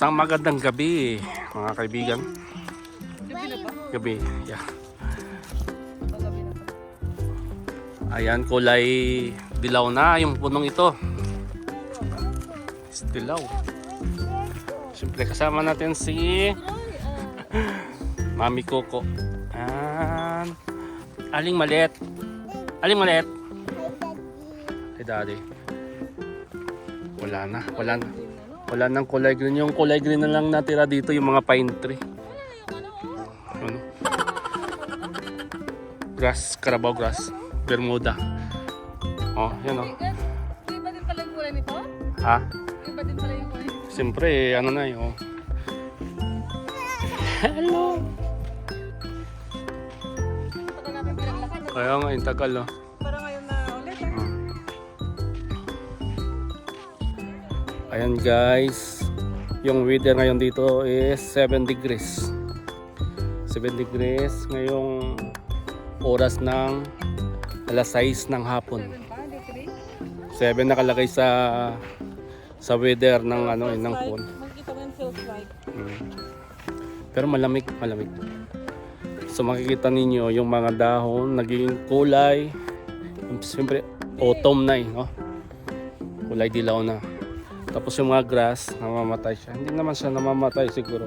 Isang magandang gabi, mga kaibigan. Gabi, yeah. Ayan, kulay dilaw na yung punong ito. Is Dilaw. Siyempre kasama natin si Mami Coco. Ayan. Aling maliit. Aling maliit. Ay, daddy. Wala na. Wala na. Wala nang kulay green. Yung kulay green na lang natira dito yung mga pine tree. Ano? Grass, Carabao grass. Bermuda. Oh, yan oh. Iba din pala yung kulay nito? Ha? Iba din pala yung kulay. Siyempre, ano na yun. Oh. Hello. Kaya nga, yung tagal oh. Ayan guys, yung weather ngayon dito is 7 degrees. 7 degrees ngayong oras ng alas 6 ng hapon. Seven pa, hindi three. 7 nakalagay sa sa weather ng ano ng Feels phone. Mm. Pero malamig, malamig. So makikita ninyo yung mga dahon naging kulay. Siyempre autumn na eh, no? Kulay dilaw na. Tapos yung mga grass, namamatay siya. Hindi naman siya namamatay siguro.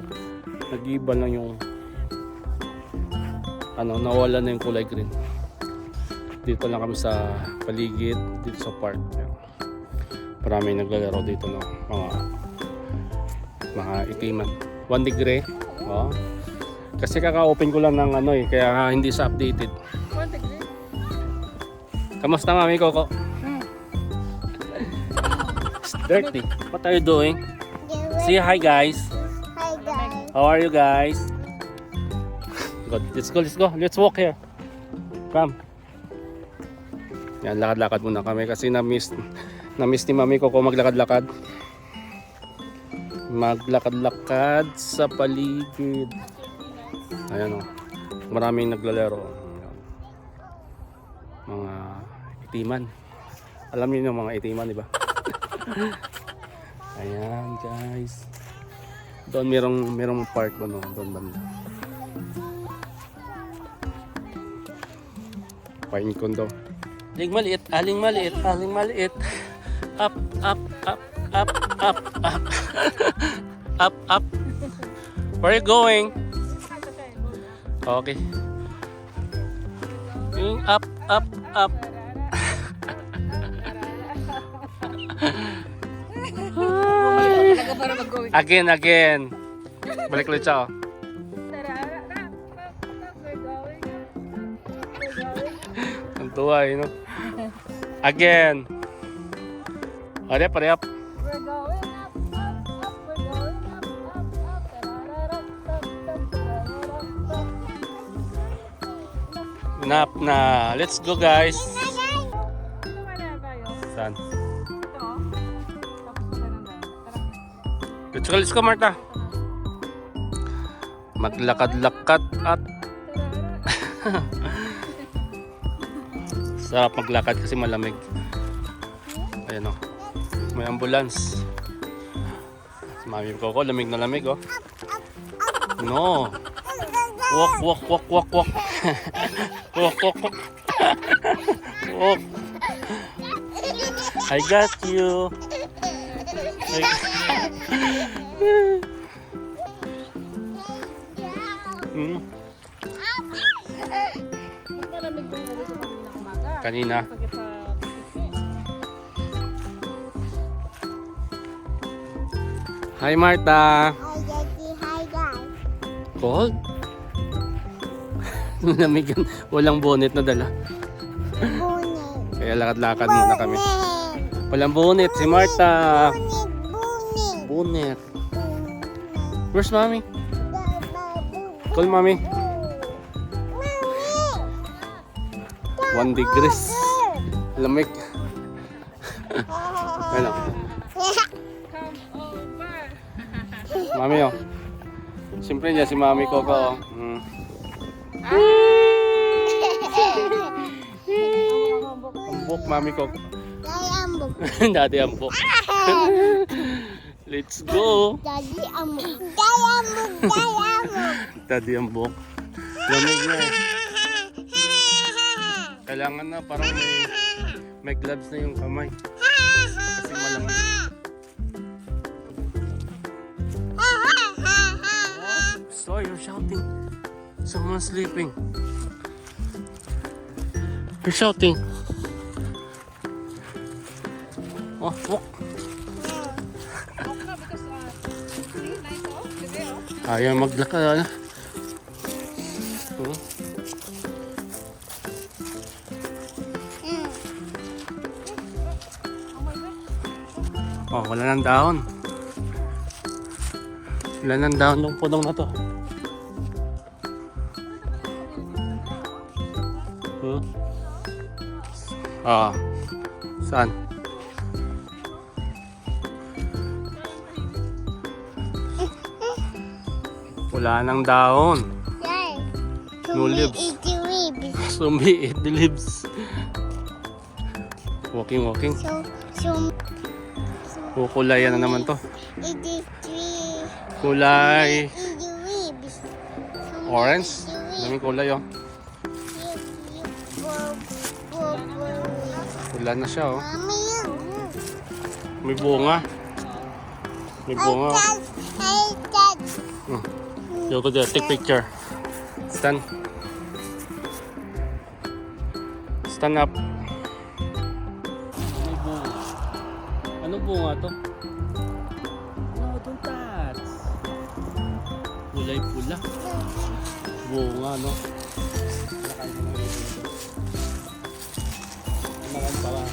Nag-iba lang yung ano, nawala na yung kulay green. Dito lang kami sa paligid, dito sa park. Marami naglalaro dito no, mga mga itiman. 1 degree. Oh. Kasi kaka-open ko lang ng ano eh, kaya hindi sa updated. One degree. Kamusta mami Coco? Dirty. What are you doing? Say hi guys. Hi guys. How are you guys? Good. Let's go, let's go. Let's walk here. Come. Yan, lakad-lakad muna kami kasi na-miss na-miss ni Mami Coco maglakad-lakad. Maglakad-lakad sa paligid. Ayan o. Maraming naglalaro. Ayan. Mga itiman. Alam niyo yung mga itiman, di ba? Ayan, guys. Doon merong merong park ano, doon banda. Pine condo. Aling maliit, aling maliit, aling maliit. Up, up, up, up, up, up. up, up. Where are you going? Okay. Up, up, up. Again, again. Balik ulit siya. oh. Ang tuwa eh, no? Again. Hurry up, hurry up. Enough na. Let's go, guys. Let's go, let's go, Marta. Maglakad-lakad at sarap maglakad kasi malamig. Ayan o. May ambulance. Mami Coco, lamig na lamig oh. No. Walk, walk, walk, walk, walk. walk, walk, walk. walk. I got you. I... kanina. Hi Marta. Hi Daddy. Hi guys. Cold? Lamig yan. Walang bonnet na dala. Bunit. Kaya lakad-lakad muna kami. Walang bonnet si Marta. Bunit. Bonnet. Where's mommy? Call mommy. One degrees. Lamig. Ano? Mami oh. Siyempre niya si Mami Coco. oh. Mm. Ambok Mami Coco. Dati ambok. Let's go! Daddy, amok. Daddy, amok. Daddy, amok. Daddy ang buhok. Lamig na. Kailangan na parang may, may gloves na yung kamay. Kasi malamig. So you're shouting. Someone's sleeping. You're shouting. Oh, walk. Off na because wala nang dahon. Wala nang dahon ng punong na to. Huh? Ah. Saan? Wala nang dahon. No ribs. Zombie eat the leaves. Walking, walking. So, so, Kukulayan na naman to. Kulay orange. Daming kulay oh. Wala na siya oh. May bunga. May bunga. oh. Hmm. Yo ko there, take picture. Stand. Stand up. Bunga to? No, don't touch. Kulay pula. Bunga, no? Maraming parang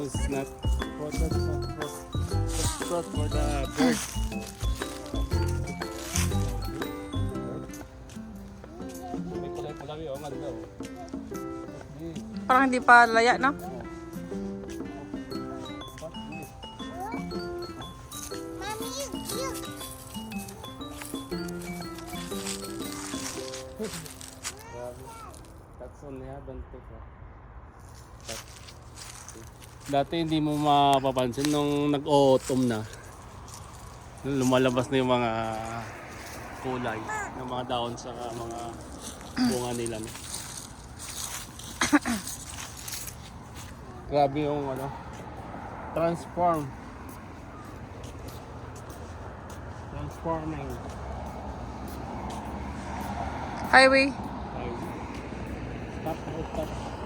it's not. What, what's what for the bird? May kulay-kulay yun, ang ganda oh. Parang hindi pa laya, no? That's only haven't Dati hindi mo mapapansin nung nag-autumn na. Lumalabas na yung mga kulay ng mga dahon sa mga bunga nila. No? Grabe yung ano, transform. Transforming. Highway. Ay. Stop, stop, stop. Stop,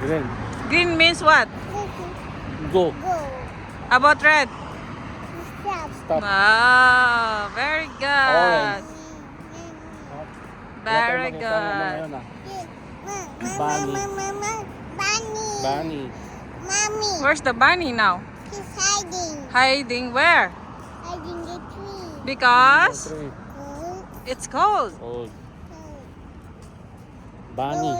green. Green means what? Go. Go. About red? Stop. Stop. Ah, very good. Orange. Very good. Bunny. Bunny. Bunny. Mommy. Where's the bunny now? He's hiding. Hiding where? Hiding the tree. Because Tree. Hmm? it's cold. Bunny.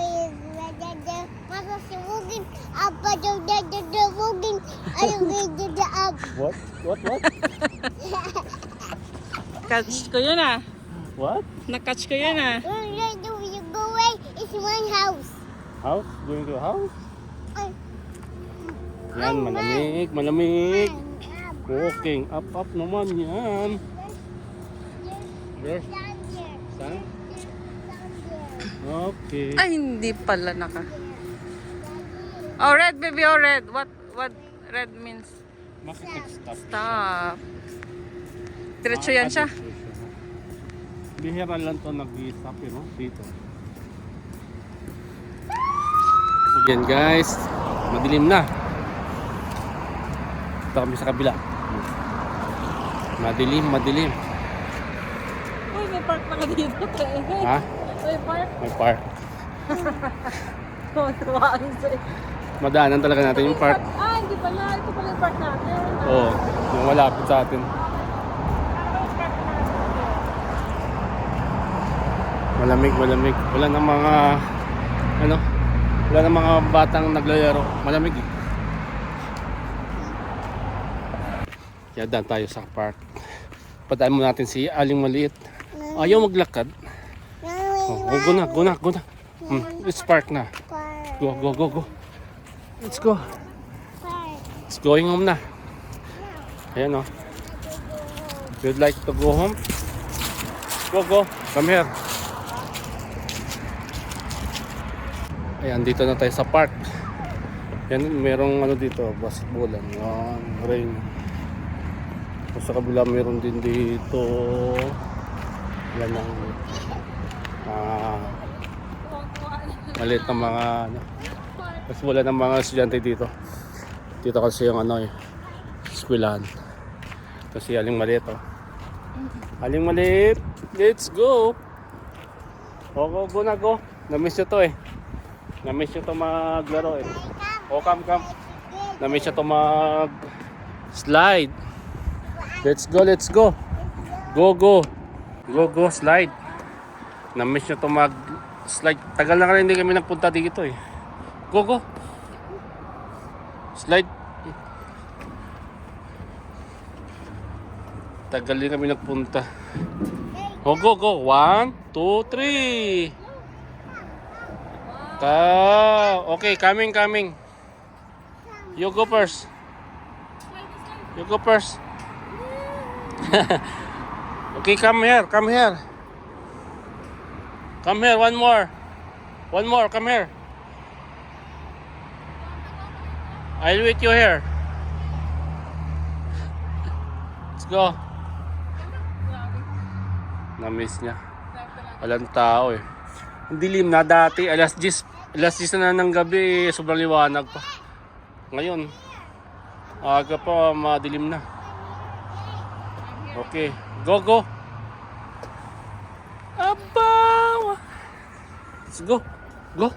What? What? What? Catch ko yun ah. What? Nakatch ko yun ah. Where do you go away? It's one house. House? Going to house? Ay. Yan, malamig, malamig. Walking up, up naman yan. Where? Okay. Ay, hindi pala naka. Oh, red baby, oh red. What what red means? Bakit nag-stop? Stop. Diretso yan siya. Bihira lang to nag-stop no? Dito. Yan guys, madilim na. Ito kami sa kabila. Madilim, madilim. Uy, may park pala dito. Ha? May park. May park. Tumawain ano sa'yo. Madaanan talaga natin yung park. Ah, hindi pala. Ito pala yung park natin. Oo. Yung malapit sa atin. Malamig, malamig. Wala ng mga, ano, wala ng mga batang naglalaro. Malamig eh. Kaya tayo sa park. Padaan mo natin si Aling Maliit. Ayaw maglakad. Oh, oh, go na, go na, go na. Hmm, it's park na. Go, go, go, go. Let's go. It's going home na. Ayan oh. You'd like to go home? Go, go. Come here. Ayan, dito na tayo sa park. Yan, merong ano dito, basketballan. Yan, rain. Sa kabila meron din dito. Yan ang ah, maliit na mga ano. Tapos wala ng mga estudyante dito. Dito kasi yung ano eh, eskwelahan. Ito si Aling Maliit oh. Aling Maliit, let's go! O, go, go na, go. Namiss nyo to eh. Namiss nyo to maglaro eh. O, come, come. Namiss nyo to mag slide. Let's go, let's go. Go, go. Go, go, slide. Namiss nyo to mag slide. Tagal na ka hindi kami nagpunta dito eh. Go, go. Slide. Tagal din kami nagpunta. Go, go, go. One, two, three. Ka. Okay, coming, coming. You go first. You go first. okay, come here, come here. Come here, one more. One more, come here. I'll wait you here. Let's go. Na-miss niya. Walang tao eh. Ang dilim na dati, alas 10, alas 10 na ng gabi, eh, sobrang liwanag pa. Ngayon, aga pa, madilim na. Okay, go, go. Aba! Let's go. Go.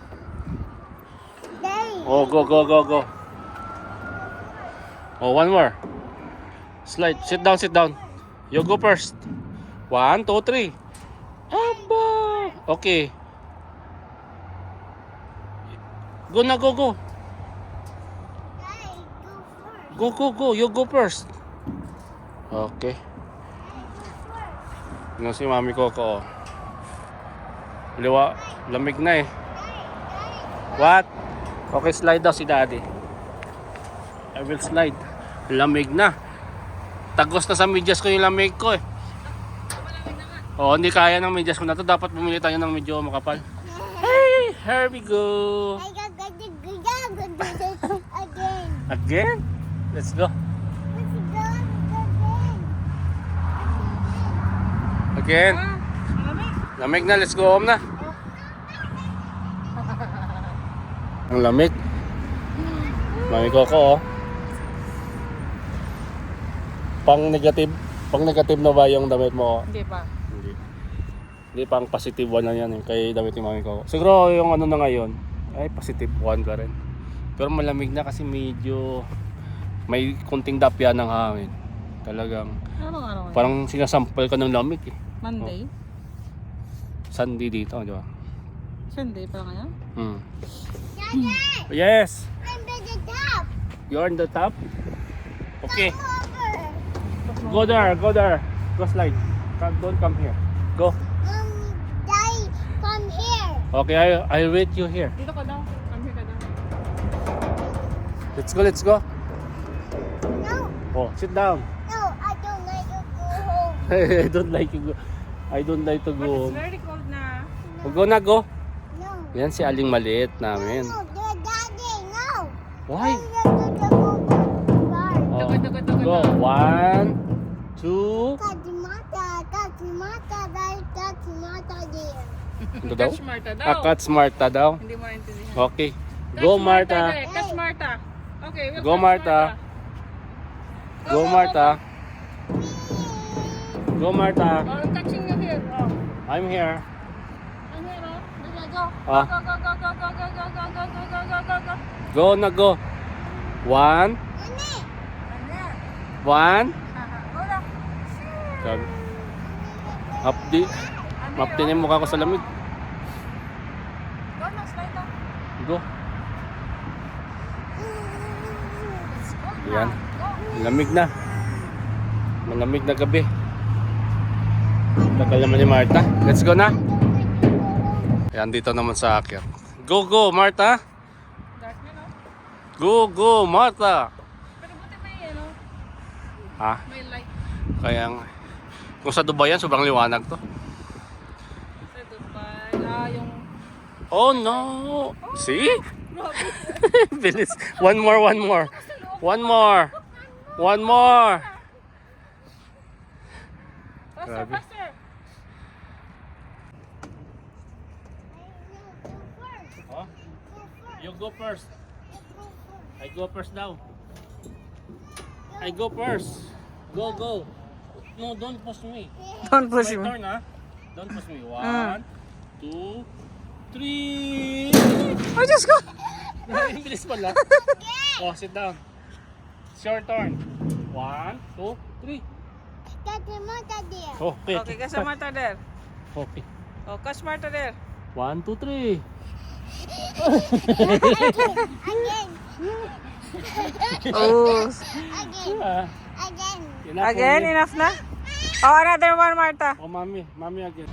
Oh, go, go, go, go. Oh, one more. Slide. Sit down, sit down. You go first. One, two, three. Aba! Okay. Go na, go, go. Go. Go, go. You go first. Okay. Ano si Mami Coco? oh. Liwa, lamig na eh. What? Okay, slide daw si Daddy. I will slide. Lamig na. Tagos na sa medyas ko yung lamig ko eh. Oo, hindi kaya ng medyas ko na to. Dapat bumili tayo ng medyo makapal. Hey, here we go. Again. Let's go again. Lamig na, let's go home na. Ang lamig. Mami Coco, oh. Pang negative, pang negative na ba yung damit mo? Hindi pa. Hindi. Hindi, pang positive one na yan yung kay damit ni Mami Coco. Siguro yung ano na ngayon, ay positive one ka rin. Pero malamig na kasi medyo may kunting dapya ng hangin. Talagang Anong araw? parang sinasampal ka ng lamig eh. Monday? Sunday dito, di ba? Sunday pa ngayon? Hmm. Yes! I'm at the top. You're on the top? Okay. Over. Go there, go there. Go slide. Come, don't come here. Go. Um, Daddy, come here. Okay, I, I'll wait you here. Dito ka daw. Come here ka daw. Let's go, let's go. No, Oh, sit down. no, I don't like to go home. I don't like to go. I don't like to But go. it's very cold na. Oh, go na, go. No, Yan si Aling Maliit namin. no, the daddy, no. Why? Go. Oh, Tugo, tugo, tugo go. na. One, two. Ito daw? Catch Marta daw. Ah, Catch Marta daw. Hindi mo naintindihan. Okay. Catch Go, Marta. dali. Catch Marta. Okay, we'll Go, catch Marta. Go, Marta. Go, Marta. Oh, I'm I'm here. I'm here, oh. Dali, go. Ah. Go, go, go, go, go, go, go, go, go, go, go, go, go, go. Go na, go. One. One. Go na. Sabi. Updi. Mapti na yung mukha ko sa lamig. Go. Yan. Lamig na. Malamig na gabi. Tagal naman ni Marta. Let's go na. Yan, dito naman sa akin. Go, go, Marta. Go, go, Marta. Pero buti may, ano, Ha? may light Kaya. Kung sa Dubai yan, sobrang liwanag to. sa Dubai. Ah, yung... Oh no! See? Bilis. One more, one more. One more. One more. Grabe. Huh? You go first. I go first now. I go first. Go, go. No, don't push me. Don't push My me. turn, ha? Don't push me. One, two, three. Oh, Diyos ko! Ang bilis pala. Oh, sit down. It's your turn. One, two, three. Daddy mo, daddy. Okay. Okay, kasi Marta there. Okay. Oh, catch Marta there. One, two, three. Again. Oh. Again. Again. Again, enough na? Oh, another one, Marta. Oh, mommy. Mommy again.